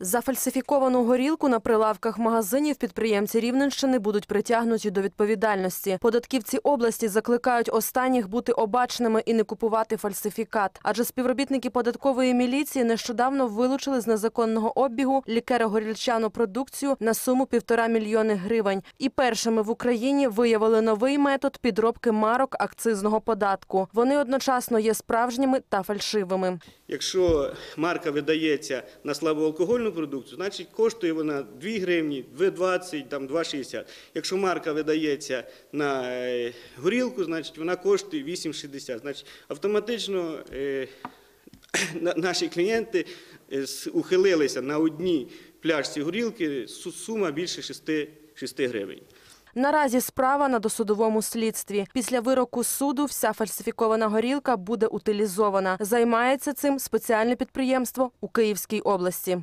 За фальсифіковану горілку на прилавках магазинів підприємці Рівненщини будуть притягнуті до відповідальності. Податківці області закликають останніх бути обачними і не купувати фальсифікат. Адже співробітники податкової міліції нещодавно вилучили з незаконного обігу лікеро-горілчану продукцію на суму півтора мільйони гривень. І першими в Україні виявили новий метод підробки марок акцизного податку. Вони одночасно є справжніми та фальшивими. Якщо марка видається на слабоалкогольну продукцію, значить коштує вона 2 гривні, 2,20, там 2,60. Якщо марка видається на е, горілку, значить вона коштує 8,60. Значить автоматично е, наші клієнти е, ухилилися на одній пляшці горілки сума більше 6, 6 гривень. Наразі справа на досудовому слідстві. Після вироку суду вся фальсифікована горілка буде утилізована. Займається цим спеціальне підприємство у Київській області.